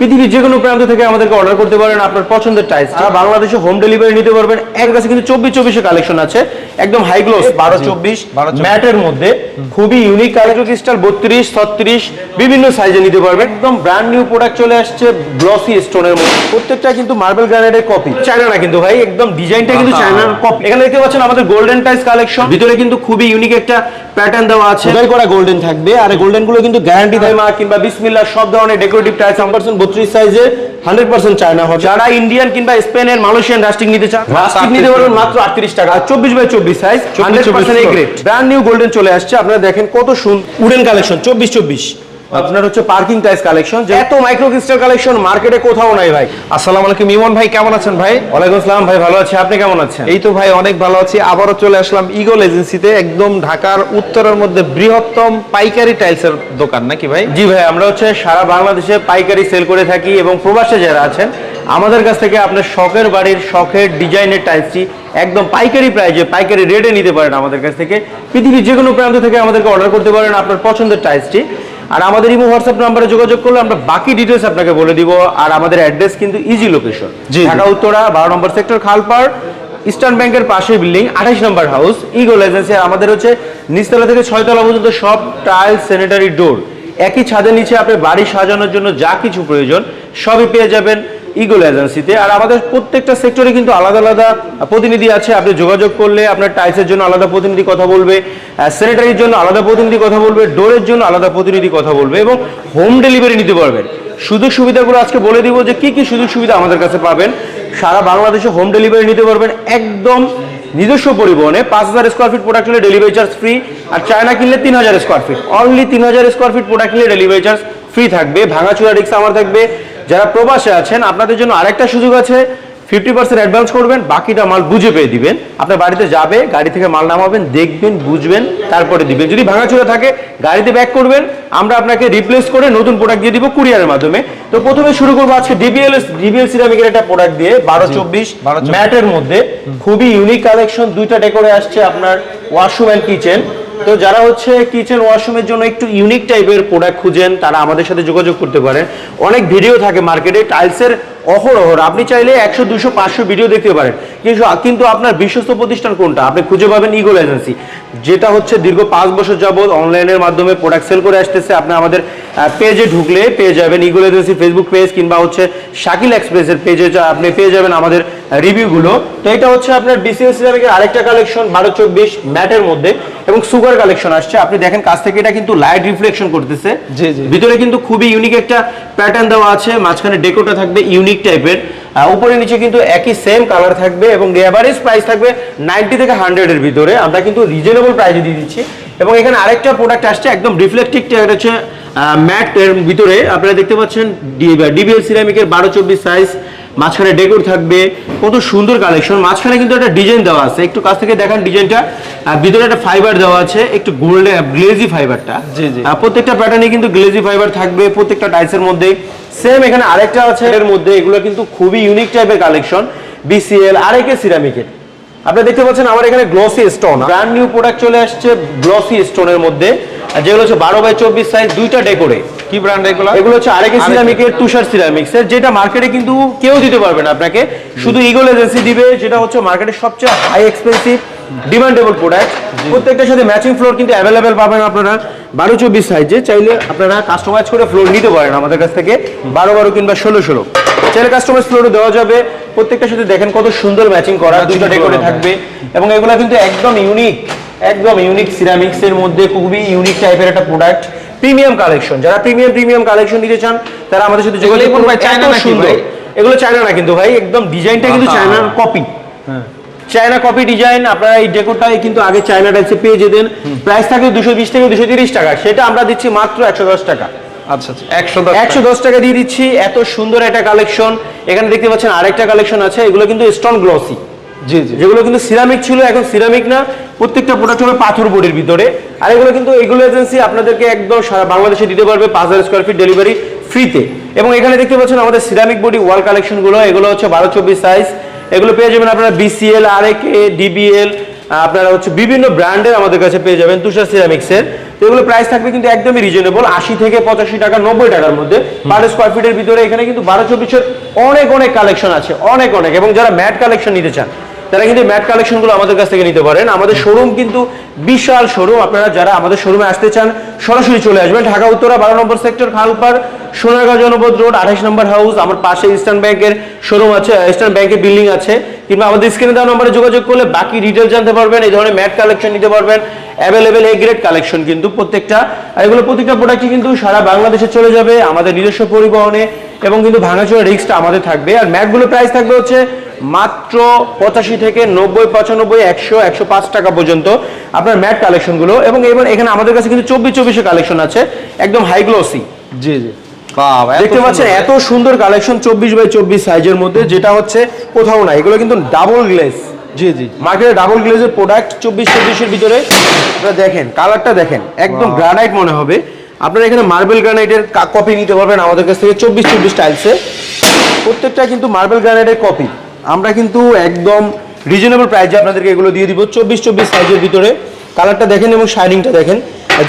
পৃথিবীর যে কোনো প্রান্ত থেকে আমাদেরকে অর্ডার করতে পারেন আপনার পছন্দের টাইস আর বাংলাদেশে হোম ডেলিভারি নিতে পারবেন এক কাছে কিন্তু চব্বিশ চব্বিশে কালেকশন আছে। একদম হাই গ্লোস বারো চব্বিশ। ম্যাটের মধ্যে খুবই ইউনিক কালেকশন ক্রিস্টাল বত্রিশ ছত্রিশ বিভিন্ন সাইজে নিতে পারবেন। একদম ব্র্যান্ড নিউ প্রোডাক্ট চলে আসছে গ্লসি স্টোনের মধ্যে। প্রত্যেকটা কিন্তু মার্বেল গ্রানাইটের কপি চায়না না কিন্তু ভাই একদম ডিজাইনটা কিন্তু চায়না কপি এখানে দেখতে পাচ্ছেন আমাদের গোল্ডেন টাইস কালেকশন ভিতরে কিন্তু খুবই ইউনিক একটা প্যাটার্ন দেওয়া আছে। করা গোল্ডেন থাকবে আর গোল্ডেনগুলো কিন্তু গ্যারান্টি দেয় মা কিংবা বিসমিল্লা সব ধরনের ডেকোরেটিভ টাইস 100% চৌত্রিশ সাইজে হান্ড্রেড পার্সেন্ট চায়না হবে যারা ইন্ডিয়ান কিংবা স্পেনের মালয়েশিয়ান রাস্টিক নিতে চান রাস্টিক নিতে পারবেন মাত্র আটত্রিশ টাকা। আর চব্বিশ বাই চব্বিশ size hundred percent grade brand new golden চলে আসছে। আপনারা দেখেন কত সুন্দর উডেন কালেকশন চব্বিশ চব্বিশ। আপনার হচ্ছে পার্কিং টাইলস কালেকশন এত মাইক্রো ক্রিস্টাল কালেকশন মার্কেটে কোথাও নাই ভাই। আসসালামু আলাইকুম ইমন ভাই কেমন আছেন ভাই? ওয়ালাইকুম আসসালাম ভাই ভালো আছি। আপনি কেমন আছেন? এই তো ভাই অনেক ভালো আছি। আবারও চলে আসলাম ইগল এজেন্সিতে একদম ঢাকার উত্তরের মধ্যে বৃহত্তম পাইকারি টাইলসের দোকান নাকি ভাই? জি ভাই আমরা হচ্ছে সারা বাংলাদেশে পাইকারি সেল করে থাকি এবং প্রবাসে যারা আছেন আমাদের কাছ থেকে আপনার শখের বাড়ির শখের ডিজাইনের টাইলসটি একদম পাইকারি প্রাইজে পাইকারি রেটে নিতে পারেন আমাদের কাছ থেকে। পৃথিবীর যে কোনো প্রান্ত থেকে আমাদেরকে অর্ডার করতে পারেন আপনার পছন্দের টাইলসটি আর আমাদের ইমো হোয়াটসঅ্যাপ নাম্বারে যোগাযোগ করলে আমরা বাকি ডিটেলস আপনাকে বলে দিব। আর আমাদের অ্যাড্রেস কিন্তু ইজি লোকেশন। ঢাকা উত্তরা বারো নম্বর সেক্টর খালপাড় ইস্টার্ন ব্যাংকের পাশে বিল্ডিং আঠাশ নম্বর হাউস ইগোল এজেন্সি আমাদের হচ্ছে নিচতলা থেকে ছয়তলা পর্যন্ত সব টাইল স্যানিটারি ডোর একই ছাদের নিচে আপনি বাড়ি সাজানোর জন্য যা কিছু প্রয়োজন সবই পেয়ে যাবেন। ইগল এজেন্সিতে আর আমাদের প্রত্যেকটা সেক্টরে কিন্তু আলাদা আলাদা প্রতিনিধি আছে। আপনি যোগাযোগ করলে আপনার টাইলসের জন্য আলাদা প্রতিনিধি কথা বলবে স্যানিটারির জন্য আলাদা প্রতিনিধি কথা বলবে ডোরের জন্য আলাদা প্রতিনিধি কথা বলবে এবং হোম ডেলিভারি নিতে পারবেন। সুযোগ সুবিধাগুলো আজকে বলে দিব যে কি কি সুযোগ সুবিধা আমাদের কাছে পাবেন। সারা বাংলাদেশে হোম ডেলিভারি নিতে পারবেন একদম নিজস্ব পরিবহনে। পাঁচ হাজার স্কোয়ার ফিট প্রোডাক্ট হলে ডেলিভারি চার্জ ফ্রি আর চায়না কিনলে তিন হাজার স্কোয়ার ফিট অনলি তিন হাজার স্কোয়ার ফিট প্রোডাক্ট কিনলে ডেলিভারি চার্জ ফ্রি থাকবে। ভাঙাচুরা রিক্স আমার থাকবে। যারা প্রবাসে আছেন আপনাদের জন্য আরেকটা সুযোগ আছে। ফিফটি পার্সেন্ট অ্যাডভান্স করবেন বাকিটা মাল বুঝে পেয়ে দিবেন। আপনার বাড়িতে যাবে গাড়ি থেকে মাল নামাবেন দেখবেন বুঝবেন তারপরে দিবেন। যদি ভাঙাচোরা থাকে গাড়িতে ব্যাক করবেন। আমরা আপনাকে রিপ্লেস করে নতুন প্রোডাক্ট দিয়ে দিব কুরিয়ারের মাধ্যমে। তো প্রথমে শুরু করব আজকে ডিবিএল ডিবিএল সিরামিকের একটা প্রোডাক্ট দিয়ে বারো চব্বিশ ম্যাটের মধ্যে। খুবই ইউনিক কালেকশন দুইটা ডেকোরে আসছে আপনার ওয়াশরুম অ্যান্ড কিচেন তো যারা হচ্ছে কিচেন ওয়াশরুমের জন্য একটু ইউনিক টাইপের প্রোডাক্ট খুঁজেন, তারা আমাদের সাথে যোগাযোগ করতে পারেন। অনেক ভিডিও থাকে মার্কেটে টাইলসের অহরহর আপনি চাইলে একশো, দুশো, পাঁচশো ভিডিও দেখতে পারেন। কিন্তু কিন্তু আপনার বিশ্বস্ত প্রতিষ্ঠান কোনটা? আপনি খুঁজে পাবেন ইগোল এজেন্সি যেটা হচ্ছে দীর্ঘ পাঁচ বছর যাবৎ অনলাইনের মাধ্যমে প্রোডাক্ট সেল করে আসতেছে। আপনি আমাদের পেজে ঢুকলে পেয়ে যাবেন ইগল এজেন্সি ফেসবুক পেজ কিংবা হচ্ছে শাকিল এক্সপ্রেসের পেজে আপনি পেয়ে যাবেন আমাদের রিভিউগুলো তো এটা হচ্ছে আপনার বিসিএস সিরামিকের আরেকটা কালেকশন বারো চব্বিশ ম্যাটের মধ্যে এবং সুগার কালেকশন আসছে। আপনি দেখেন কাছ থেকে এটা কিন্তু লাইট রিফ্লেকশন করতেছে। ভিতরে কিন্তু খুবই ইউনিক একটা প্যাটার্ন দেওয়া আছে। মাঝখানে ডেকোটা থাকবে ইউনিক টাইপের উপরে নিচে কিন্তু একই সেম কালার থাকবে এবং এভারেজ প্রাইস থাকবে নাইনটি থেকে হান্ড্রেড এর ভিতরে। আমরা কিন্তু রিজনেবল প্রাইসে দিয়ে দিচ্ছি। এবং এখানে আরেকটা প্রোডাক্ট আসছে একদম রিফ্লেকটিভ হচ্ছে ম্যাট এর ভিতরে। আপনারা দেখতে পাচ্ছেন ডিবিএল সিরামিকের বারো চব্বিশ সাইজ মাঝখানে ডেকোর থাকবে কত সুন্দর কালেকশন মাঝখানে কিন্তু একটা ডিজাইন দেওয়া আছে। একটু কাছ থেকে দেখান ডিজাইনটা ভিতরে একটা ফাইবার দেওয়া আছে একটু গোল্ডেন গ্লেজি ফাইবারটা জি, জি। প্রত্যেকটা প্যাটার্নে কিন্তু গ্লেজি ফাইবার থাকবে প্রত্যেকটা টাইলসের মধ্যে। সেম এখানে আরেকটা আছে এর মধ্যে এগুলো কিন্তু খুবই ইউনিক টাইপের কালেকশন বিসিএল আরেকে সিরামিকের আপনি দেখতে পাচ্ছেন আমার এখানে glossy stone brand new product চলে আসছে গ্লসি স্টোনের মধ্যে যেগুলো হচ্ছে বারো বাই চব্বিশ সাইজ দুইটা ডেকোরে কি ব্র্যান্ড এগুলো? এগুলো হচ্ছে আরেকে সিরামিকের তুষার সিরামিক্স এর যেটা মার্কেটে কিন্তু কেউ দিতে পারবে না আপনাকে। শুধু ইগল এজেন্সি দিবে যেটা হচ্ছে মার্কেটের সবচেয়ে হাই এক্সপেন্সিভ ডিমান্ডেবল প্রোডাক্ট প্রত্যেকটার সাথে ম্যাচিং ফ্লোর কিন্তু অ্যাভেলেবেল পাবেন আপনারা বারো চব্বিশ সাইজে চাইলে আপনারা কাস্টমাইজ করে ফ্লোর নিতে পারেন আমাদের কাছ থেকে বারো বারো কিংবা ষোলো ষোলো। চাইলে কাস্টমাইজ ফ্লোরও দেওয়া যাবে। প্রত্যেকটার সাথে দেখেন কত সুন্দর ম্যাচিং করা দুটো ডেকোরে থাকবে। এবং এগুলো কিন্তু একদম ইউনিক একদম ইউনিক সিরামিক্স এর মধ্যে খুবই ইউনিক টাইপের একটা প্রোডাক্ট প্রিমিয়াম কালেকশন যারা প্রিমিয়াম প্রিমিয়াম কালেকশন নিতে চান তারা আমাদের সাথে যোগাযোগ করুন। ভাই চায়না সুন্দর? এগুলো চায়না না কিন্তু ভাই একদম ডিজাইনটা কিন্তু। চায়নার কপি চায়না কপি ডিজাইন আপনারা এই ডেকোরটাই কিন্তু আগে চায়না টাইপসে পেয়ে যেতেন। প্রাইস থাকে দুশো বিশ থেকে দুশো তিরিশ টাকা সেটা আমরা দিচ্ছি মাত্র একশো দশ টাকা। আচ্ছা আচ্ছা। একশো দশ টাকা। দিয়ে দিচ্ছি। এত সুন্দর একটা কালেকশন। এখানে দেখতে পাচ্ছেন আরেকটা কালেকশন আছে এগুলো কিন্তু স্টোন গ্লসি জি জি। যেগুলো কিন্তু সিরামিক ছিল এখন সিরামিক না। প্রত্যেকটা প্রোডাক্ট হবে পাথর বডির ভিতরে। আর এগুলো কিন্তু এগুলো এজেন্সি আপনাদেরকে একদম সারা বাংলাদেশে দিতে পারবে পাঁচ হাজার স্কোয়ার ফিট ডেলিভারি ফ্রিতে এবং এখানে দেখতে পাচ্ছেন আমাদের সিরামিক বডি ওয়াল কালেকশনগুলো এগুলো হচ্ছে বারো চব্বিশ সাইজ এগুলো পেয়ে যাবেন আপনারা বিসিএল আর এ ডিবিএল আপনারা হচ্ছে বিভিন্ন ব্র্যান্ডের আমাদের কাছে পেয়ে যাবেন তুষার সিরামিক্সের এগুলো প্রাইস থাকবে কিন্তু একদমই রিজনেবল আশি থেকে পঁচাশি টাকা, নব্বই টাকার মধ্যে। বারো স্কোয়ার ফিটের ভিতরে এখানে কিন্তু বারো চব্বিশের অনেক অনেক কালেকশন আছে, অনেক অনেক। এবং যারা ম্যাট কালেকশন নিতে চান তারা কিন্তু ম্যাট কালেকশনগুলো আমাদের কাছ থেকে নিতে পারেন। আমাদের শোরুম কিন্তু বিশাল শোরুম আপনারা যারা আমাদের শোরুমে আসতে চান, সরাসরি চলে আসবেন। ঢাকা, উত্তরা, বারো নম্বর সেক্টর খালপার সোনারগাঁও, জনপদ রোড আঠাশ নম্বর হাউস আমার পাশে ইস্টার্ন ব্যাংকের শোরুম আছে ইস্টার্ন ব্যাংকের বিল্ডিং আছে। কিংবা আমাদের স্ক্রিনে দেওয়া নম্বরে যোগাযোগ করলে বাকি ডিটেল জানতে পারবেন। এই ধরনের ম্যাট কালেকশন নিতে পারবেন। অ্যাভেলেবেল এ গ্রেড কালেকশন কিন্তু প্রত্যেকটা। এগুলো প্রত্যেকটা প্রোডাক্টই কিন্তু সারা বাংলাদেশে চলে যাবে, আমাদের নিজস্ব পরিবহনে এবং কিন্তু ভাঙাচোরা রিস্কটা আমাদের থাকবে। আর ম্যাটগুলো প্রাইস থাকবে হচ্ছে মাত্র পঁচাশি থেকে নব্বই পঁচানব্বই একশো একশো পাঁচ টাকা পর্যন্ত আপনার ম্যাট কালেকশনগুলো এবং এবার এখানে আমাদের কাছে কিন্তু চব্বিশ চব্বিশে কালেকশন আছে একদম হাই গ্লোসি জি জি। দেখতে পাচ্ছেন এত সুন্দর কালেকশন চব্বিশ বাই চব্বিশ সাইজের মধ্যে যেটা হচ্ছে কোথাও না এগুলো কিন্তু ডাবল গ্লেস জি জি। মার্কেটে ডাবল গ্লেজের প্রোডাক্ট চব্বিশ চব্বিশের ভিতরে আপনারা দেখেন কালারটা দেখেন একদম. গ্রানাইট মনে হবে। আপনারা এখানে মার্বেল গ্রানাইটের কপি নিতে পারবেন আমাদের কাছ থেকে চব্বিশ চব্বিশ টাইলসে প্রত্যেকটা কিন্তু মার্বেল গ্রানাইটের কপি আমরা কিন্তু একদম রিজনেবল প্রাইসে আপনাদেরকে এগুলো দিয়ে দিব। চব্বিশ চব্বিশ সাইজের ভিতরে। কালারটা দেখেন এবং শাইনিংটা দেখেন।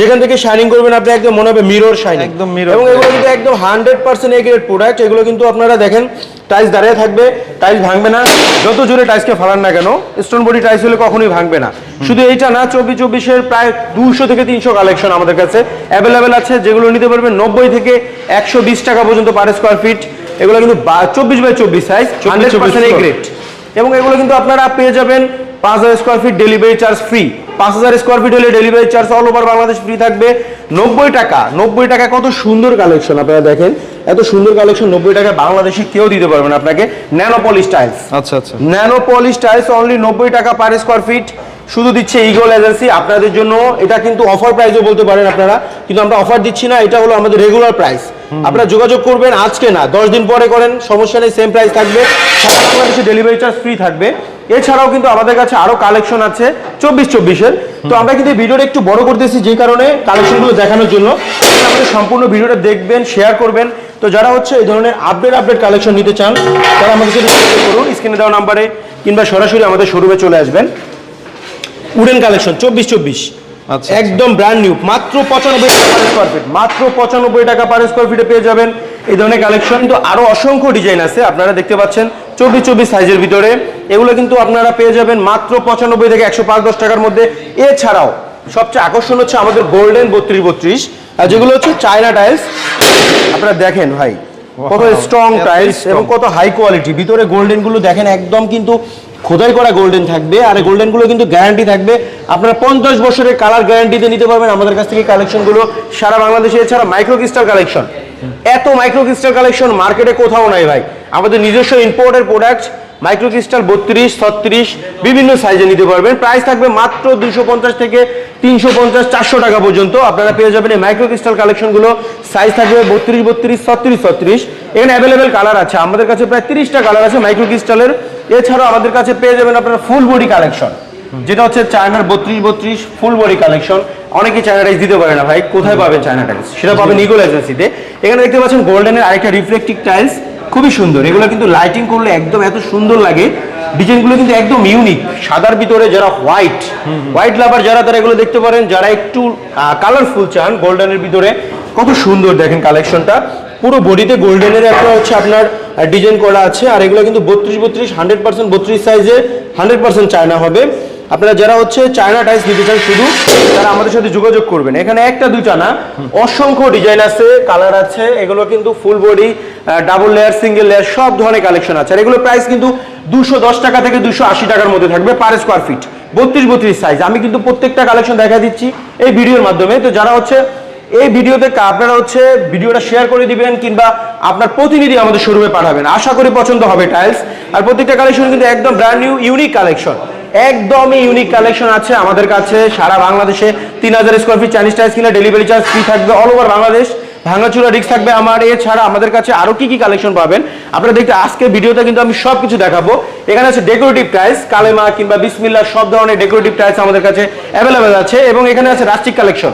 যেখান থেকে শাইনিং করবেন আপনি একদম মনে হবে মিরর শাইনিং একদম mirror এবং এগুলো কিন্তু একদম hundred percent A grade product এগুলো কিন্তু আপনারা দেখেন টাইলস দাঁড়িয়ে থাকবে। টাইলস ভাঙবে না। যত জোরে টাইলসকে ফালান না কেন স্টোন বডি টাইলস হলে কখনোই ভাঙবে না। শুধু এইটা না চব্বিশ চব্বিশের প্রায় দুশো থেকে তিনশো কালেকশন আমাদের কাছে অ্যাভেলেবেল আছে। যেগুলো নিতে পারবেন নব্বই থেকে একশো বিশ টাকা পর্যন্ত পার স্কোয়ার ফিট এগুলো কিন্তু চব্বিশ বাই চব্বিশ size hundred percent A grade এবং এগুলো কিন্তু আপনারা পেয়ে যাবেন পাঁচ হাজার square feet delivery charge free পাঁচ হাজার স্কোয়ার ফিট হলে delivery charge all over Bangladesh free থাকবে। নব্বই টাকা নব্বই টাকা কত সুন্দর কালেকশন আপনারা দেখেন। এত সুন্দর কালেকশন নব্বই টাকা বাংলাদেশে কেউ দিতে পারবেন আপনাকে। ন্যানোপলি স্টাইলস আচ্ছা আচ্ছা। ন্যানোপলি স্টাইলস অনলি নব্বই টাকা পার স্কোয়ার ফিট শুধু দিচ্ছে ইগল এজেন্সি আপনাদের জন্য। এটা কিন্তু অফার প্রাইসও বলতে পারেন আপনারা। কিন্তু আমরা অফার দিচ্ছি না এটা হলো আমাদের রেগুলার প্রাইস আপনারা যোগাযোগ করবেন আজকে না দশ দিন পরে করেন সমস্যা নেই সেম প্রাইস থাকবে। সারা বাংলাদেশে ডেলিভারি চার্জ ফ্রি থাকবে। এছাড়াও কিন্তু আমাদের কাছে আরও কালেকশন আছে চব্বিশ চব্বিশের। তো আমরা কিন্তু ভিডিওটা একটু বড় করতেছি যে কারণে কালেকশনগুলো দেখানোর জন্য। আমাদের সম্পূর্ণ ভিডিওটা দেখবেন শেয়ার করবেন। তো যারা হচ্ছে এই ধরনের আপডেট আপডেট কালেকশন নিতে চান তারা আমাদের সাথে করুন স্ক্রিনে দেওয়া নাম্বারে কিংবা সরাসরি আমাদের শোরুমে চলে আসবেন। উডেন কালেকশন চব্বিশ চব্বিশ। আচ্ছা, একদম ব্র্যান্ড নিউ মাত্র পঁচানব্বই টাকা পার স্কোয়ার ফিট মাত্র পঁচানব্বই টাকা পার স্কোয়ার ফিটে পেয়ে যাবেন। এই ধরনের কালেকশন কিন্তু আরও অসংখ্য ডিজাইন আছে আপনারা দেখতে পাচ্ছেন চব্বিশ চব্বিশ সাইজের ভিতরে। এগুলো কিন্তু আপনারা পেয়ে যাবেন মাত্র পঁচানব্বই থেকে একশো পাঁচ দশ টাকার মধ্যে। এছাড়াও সবচেয়ে আকর্ষণ হচ্ছে আমাদের গোল্ডেন বত্রিশ বত্রিশ আর যেগুলো হচ্ছে চায়না টাইলস আপনারা দেখেন ভাই কত স্ট্রং টাইলস এবং কত হাই কোয়ালিটি ভিতরে গোল্ডেনগুলো দেখেন একদম কিন্তু খোদাই করা গোল্ডেন থাকবে, আর গোল্ডেনগুলো কিন্তু গ্যারান্টি থাকবে। আপনারা পঞ্চাশ বছরের কালার গ্যারান্টিতে নিতে পারবেন আমাদের কাছ থেকে কালেকশনগুলো সারা বাংলাদেশে, এছাড়া মাইক্রো ক্রিস্টাল কালেকশন এত মাইক্রো ক্রিস্টাল কালেকশন মার্কেটে কোথাও নাই ভাই। আমাদের নিজস্ব ইম্পোর্টের প্রোডাক্ট মাইক্রো ক্রিস্টাল বত্রিশ, ছত্রিশ, বিভিন্ন সাইজে নিতে পারবেন। প্রাইস থাকবে মাত্র দুশো পঞ্চাশ থেকে তিনশো পঞ্চাশ, চারশো টাকা পর্যন্ত। আপনারা পেয়ে যাবেন এই মাইক্রো ক্রিস্টাল কালেকশনগুলো সাইজ থাকবে বত্রিশ বত্রিশ, ছত্রিশ ছত্রিশ। এখানে অ্যাভেলেবেল কালার আছে। আমাদের কাছে প্রায় তিরিশটা কালার আছে মাইক্রো ক্রিস্টালের এছাড়াও আমাদের কাছে পেয়ে যাবেন আপনারা ফুল বডি কালেকশন যেটা হচ্ছে চায়নার বত্রিশ বত্রিশ ফুল বডি কালেকশন অনেকে চায়না টাইস দিতে পারে না ভাই কোথায় পাবেন চায়না টাইস সেটা পাবেন ইগল এজেন্সিতে এখানে দেখতে পাচ্ছেন গোল্ডেনের আরেকটা রিফ্লেক্টিভ টাইলস খুবই সুন্দর। এগুলো কিন্তু লাইটিং করলে একদম এত সুন্দর লাগে। ডিজাইনগুলো কিন্তু একদম ইউনিক সাদার ভিতরে যারা হোয়াইট হোয়াইট লাভার যারা তারা এগুলো দেখতে পারেন। যারা একটু কালারফুল চান গোল্ডেনের ভিতরে কত সুন্দর দেখেন কালেকশনটা পুরো বডিতে গোল্ডেনের একটা হচ্ছে আপনার ডিজাইন করা আছে। আর এগুলো কিন্তু বত্রিশ বত্রিশ হান্ড্রেড পার্সেন্ট বত্রিশ সাইজে হান্ড্রেড পার্সেন্ট চায়না হবে। আপনারা যারা হচ্ছে চায়না টাইস নিতে চান শুধু, তারা আমাদের সাথে যোগাযোগ করবেন। এখানে একটা, দুইটা না, অসংখ্য ডিজাইন আছে কালার আছে, এগুলো কিন্তু full body double layer single layer সব ধরনের কালেকশন আছে। আর এগুলো প্রাইস কিন্তু দুশো দশ টাকা থেকে দুশো টাকার মধ্যে থাকবে পার স্কোয়ার ফিট বত্রিশ বত্রিশ সাইজ আমি কিন্তু প্রত্যেকটা কালেকশন দেখা দিচ্ছি এই ভিডিওর মাধ্যমে। তো যারা হচ্ছে এই ভিডিওতে আপনারা হচ্ছে ভিডিওটা শেয়ার করে দিবেন কিংবা আপনার প্রতিনিধি আমাদের শোরুমে পাঠাবেন। আশা করি পছন্দ হবে টাইলস আর প্রত্যেকটা কালেকশন কিন্তু একদম ব্র্যান্ড নিউ ইউনিক কালেকশন একদমই ইউনিক কালেকশন আছে আমাদের কাছে। সারা বাংলাদেশে তিন হাজার স্কোয়ার ফিট চাইনিজ টাইস কিনা ডেলিভারি চার্জ ফ্রি থাকবে অল ওভার বাংলাদেশ। ভাঙাচুরা রিক্স থাকবে আমার। এছাড়া আমাদের কাছে আরও কি কি কালেকশন পাবেন? আপনারা দেখতে আজকে ভিডিওতে কিন্তু আমি সব কিছু দেখাবো। এখানে আছে ডেকোরেটিভ টাইলস কালেমা কিংবা বিসমিল্লা সব ধরনের ডেকোরেটিভ টাইলস আমাদের কাছে অ্যাভেলেবেল আছে। এবং এখানে আছে রাস্টিক কালেকশন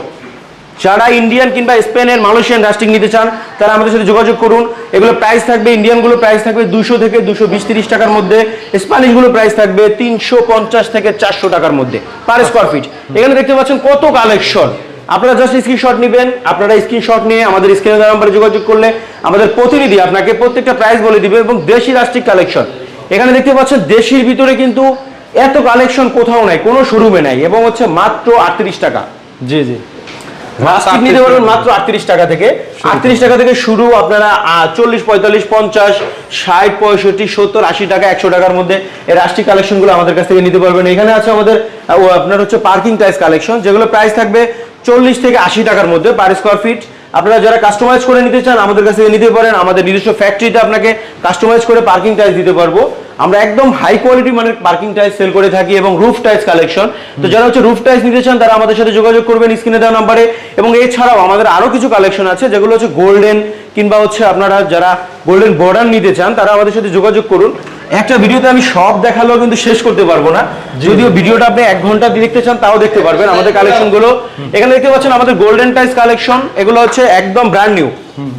যারা ইন্ডিয়ান কিংবা স্পেনের মালয়েশিয়ান রাস্টিং নিতে চান, তারা আমাদের সাথে যোগাযোগ করুন। এগুলো প্রাইস থাকবে ইন্ডিয়ানগুলো প্রাইস থাকবে দুশো থেকে দুশো বিশ টাকার মধ্যে স্প্যানিশগুলো প্রাইস থাকবে তিনশো পঞ্চাশ থেকে চারশো টাকার মধ্যে পার স্কোয়ার ফিট এখানে দেখতে পাচ্ছেন কত কালেকশন আপনারা জাস্ট স্ক্রিনশট নেবেন, আপনারা স্ক্রিনশট নিয়ে আমাদের স্ক্রিনে নাম্বারে যোগাযোগ করলে আমাদের প্রতিনিধি আপনাকে প্রত্যেকটা প্রাইস বলে দিবে এবং দেশি রাষ্ট্রিক কালেকশন এখানে দেখতে পাচ্ছেন দেশির ভিতরে কিন্তু এত কালেকশন কোথাও নাই, কোনো শোরুমে নাই এবং হচ্ছে মাত্র আটত্রিশ টাকা। জি জি। প্লাস্টিক নিতে পারবেন মাত্র আটত্রিশ টাকা থেকে। আটত্রিশ টাকা থেকে শুরু আপনারা চল্লিশ পঁয়তাল্লিশ পঞ্চাশ ষাট পঁয়ষট্টি সত্তর আশি টাকা একশো টাকার মধ্যে এই রাষ্ট্রিক কালেকশনগুলো আমাদের কাছ থেকে নিতে পারবেন। এখানে আছে আমাদের আপনার হচ্ছে পার্কিং টাইস কালেকশন যেগুলো প্রাইস থাকবে চল্লিশ থেকে আশি টাকার মধ্যে পার স্কোয়ার ফিট আপনারা যারা কাস্টমাইজ করে নিতে চান আমাদের কাছ থেকে নিতে পারেন। আমাদের নিজস্ব ফ্যাক্টরিতে আপনাকে কাস্টমাইজ করে পার্কিং টাইলস দিতে পারব। আমরা একদম হাই কোয়ালিটি মানের পার্কিং টাইলস সেল করে থাকি এবং রুফ টাইলস কালেকশন তো যারা হচ্ছে রুফ টাইলস নিতে চান তারা আমাদের সাথে যোগাযোগ করবেন স্ক্রিনে দেওয়া নাম্বারে এবং এছাড়াও আমাদের আরও কিছু কালেকশন আছে যেগুলো হচ্ছে গোল্ডেন কিংবা হচ্ছে আপনারা যারা গোল্ডেন বর্ডার নিতে চান তারা আমাদের সাথে যোগাযোগ করুন। একটা ভিডিওতে আমি সব দেখালেও কিন্তু শেষ করতে পারব না। যদিও ভিডিওটা আপনি এক ঘণ্টা দেখতে চান তাও দেখতে পারবেন। আমাদের কালেকশনগুলো এখানে দেখতে পাচ্ছেন আমাদের গোল্ডেন টাইস কালেকশন এগুলো হচ্ছে একদম brand new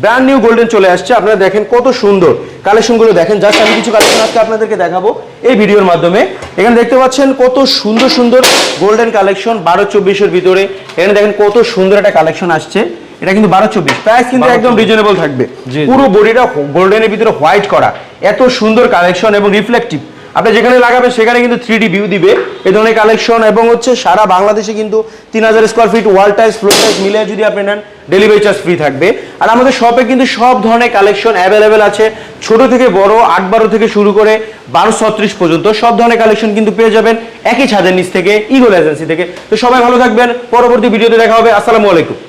brand new golden চলে আসছে। আপনারা দেখেন কত সুন্দর। কালেকশনগুলো দেখেন। জাস্ট আমি কিছু কালেকশন আজকে আপনাদেরকে দেখাবো। এই ভিডিওর মাধ্যমে। এখানে দেখতে পাচ্ছেন কত সুন্দর সুন্দর গোল্ডেন কালেকশন বারো চব্বিশের ভিতরে। এখানে দেখেন কত সুন্দর একটা কালেকশন আসছে। এটা কিন্তু বারো চব্বিশ। প্রাইস কিন্তু 12 একদম রিজনেবল থাকবে। পুরো বডিটা গোল্ডেনের ভিতরে হোয়াইট করা। এত সুন্দর কালেকশন এবং রিফ্লেকটিভ আপনি যেখানে লাগাবেন, সেখানে কিন্তু থ্রি ভিউ দিবে। এই ধরনের কালেকশন এবং হচ্ছে সারা বাংলাদেশে কিন্তু তিন হাজার square feet wall tiles floor tiles মিলে যদি আপনি নেন ডেলিভারি চার্জ ফ্রি থাকবে। আর আমাদের শপে কিন্তু সব ধরনের কালেকশন অ্যাভেলেবেল আছে। ছোট থেকে বড়, আট বারো থেকে শুরু করে বারো, ছত্রিশ পর্যন্ত সব ধরনের কালেকশন কিন্তু পেয়ে যাবেন একই ছাদের নিচ থেকে ইগোল এজেন্সি থেকে। তো সবাই ভালো থাকবেন। পরবর্তী ভিডিওতে দেখা হবে। আসসালামু আলাইকুম।